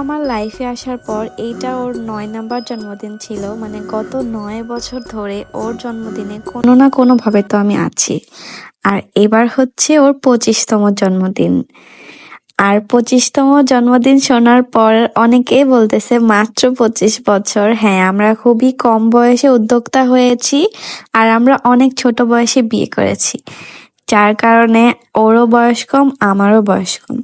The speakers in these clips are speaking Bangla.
আমার লাইফে আসার পর এইটা ওর নয় নাম্বার জন্মদিন ছিল। মানে গত নয় বছর ধরে ওর জন্মদিনে কোনো না কোনোভাবে তো আমি আছি। আর এবার হচ্ছে ওর পঁচিশতম জন্মদিন। আর পঁচিশতম জন্মদিন শোনার পর অনেকেই বলতেছে, মাত্র পঁচিশ বছর। হ্যাঁ আমরা খুবই কম বয়সে উদ্যোক্তা হয়েছি আর আমরা অনেক ছোট বয়সে বিয়ে করেছি। যার কারণে ওরও বয়স কম, আমারও বয়স কম।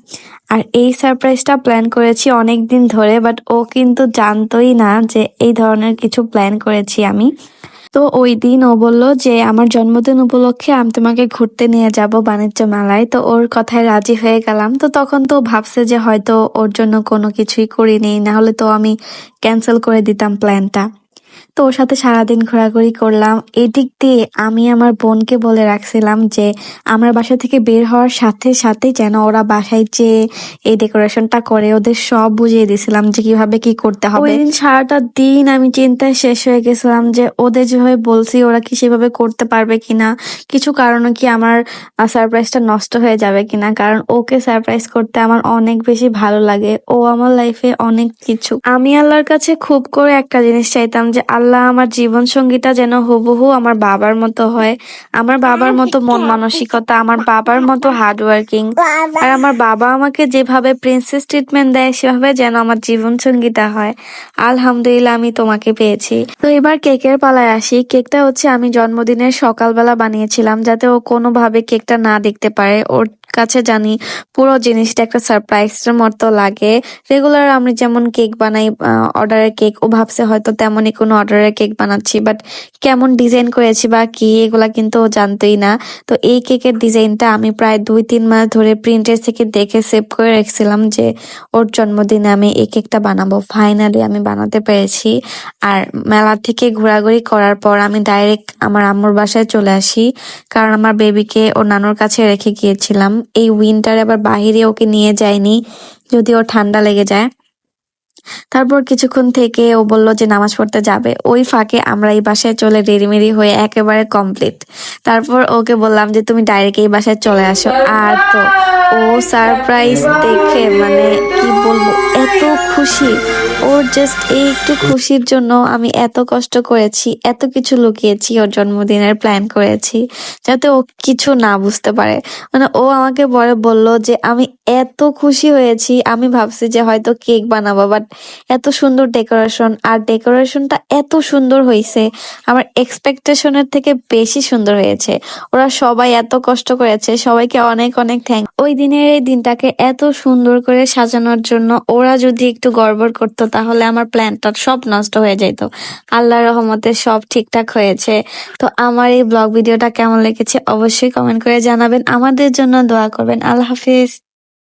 আর এই সারপ্রাইজটা প্ল্যান করেছি অনেক দিন ধরে বাট ও কিন্তু জানতোই না যে এই ধরনের কিছু প্ল্যান করেছি আমি। তো ওই দিন ও বলল যে, আমার জন্মদিন উপলক্ষে আমি তোমাকে ঘুরতে নিয়ে যাব বাণিজ্য মেলায়। তো ওর কথায় রাজি হয়ে গেলাম। তো তখন তো ভাবছে যে হয়তো ওর জন্য কোনো কিছুই করিনি, না হলে তো আমি ক্যান্সেল করে দিতাম প্ল্যানটা তো ওর সাথে সারাদিন ঘোরাঘুরি করলাম। এদিক দিয়ে আমি আমার বোনকে বলে রাখছিলাম যে, আমার বাসা থেকে বের হওয়ার সাথে সাথে যেন ওরা বাসায় যে এই ডেকোরেশনটা করে। ওদের সব বুঝিয়ে দিছিলাম যে কীভাবে কি করতে হবে। ওই দিন সারাটা দিন আমি চিন্তায় শেষ হয়ে গেছিলাম যে, ওদের যেভাবে বলছি ওরা কি সেভাবে করতে পারবে কিনা। কিছু কারণে কি আমার সারপ্রাইজটা নষ্ট হয়ে যাবে কিনা। কারণ ওকে সারপ্রাইজ করতে আমার অনেক বেশি ভালো লাগে। ও আমার লাইফে অনেক কিছু। আমি আল্লাহর কাছে খুব করে একটা জিনিস চাইতাম যে আল্লাহ আমার জীবন সঙ্গীটা যেন হুবহু আমার বাবার মতো হয়। আমার বাবার মতো মন মানসিকতা, আমার বাবার মতো হার্ড ওয়ার্কিং আর আমার বাবা আমাকে যেভাবে প্রিন্সেস ট্রিটমেন্ট দেয়, সেভাবে যেন আমার জীবন সঙ্গীটা হয়। আলহামদুলিল্লাহ আমি তোমাকে পেয়েছি। তো এবার কেকের পালায় আসি। কেকটা হচ্ছে আমি জন্মদিনের সকালবেলা বানিয়েছিলাম, যাতে ও কোনোভাবে কেকটা না দেখতে পারে। ওর কাছে জানি, পুরো জিনিসটা একটা সারপ্রাইজের মতো লাগে। রেগুলার আমি যেমন কেক বানাই অর্ডারের কেক ও ভাবছে হয়তো তেমনই কোনো অর্ডারের কেক বানাচ্ছি বাট কেমন ডিজাইন করেছি বা কি, এগুলা কিন্তু জানতোই না। তো এই কেকের ডিজাইনটা আমি প্রায় দুই তিন মাস ধরে প্রিন্টের থেকে দেখে সেভ করে রেখেছিলাম যে, ওর জন্মদিনে আমি এই কেকটা বানাবো। ফাইনালি আমি বানাতে পেরেছি। আর মেলা থেকে ঘোরাঘুরি করার পর আমি ডাইরেক্ট আমার আম্মুর বাসায় চলে আসি, কারণ আমার বেবিকে ওর নানুর কাছে রেখে গিয়েছিলাম। এই উইন্টারে আবার বাহিরে ওকে নিয়ে যায়নি, যদি ও ঠান্ডা লেগে যায়। তারপর কিছুক্ষণ থেকে ও বলল যে নামাজ পড়তে যাবে। ওই ফাঁকে আমরা এই বাসায় চলে রেডিমেডি হয়ে একেবারে কমপ্লিট তারপর ওকে বললাম যে, তুমি ডাইরেক্ট এই বাসায় চলে আসো। আর তো ও সারপ্রাইজ দেখে মানে কি বলব, এত খুশি। ওর জাস্ট এই একটু খুশির জন্য আমি এত কষ্ট করেছি, এত কিছু লুকিয়েছি, ওর জন্মদিনের প্ল্যান করেছি, যাতে ও কিছু না বুঝতে পারে। মানে ও আমাকে পরে বলল যে, আমি এত খুশি হয়েছি, আমি ভাবছি যে হয়তো কেক বানাবো বাট এত সুন্দর ডেকোরেশন আর ডেকোরেশনটা এত সুন্দর হয়েছে আমার এক্সপেকটেশনের থেকে বেশি সুন্দর হয়েছে। ওরা সবাই এত কষ্ট করেছে, সবাইকে অনেক অনেক থ্যাংক ওই দিনের এই দিনটাকে এত সুন্দর করে সাজানোর জন্য ওরা যদি একটু গড়বড় করতো, তাহলে আমার প্ল্যানটা সব নষ্ট হয়ে যেত। আল্লাহ রহমতে সব ঠিকঠাক হয়েছে। তো আমার এই ব্লগ ভিডিওটা কেমন লেগেছে অবশ্যই কমেন্ট করে জানাবেন। আমাদের জন্য দোয়া করবেন। আল্লাহ হাফিজ।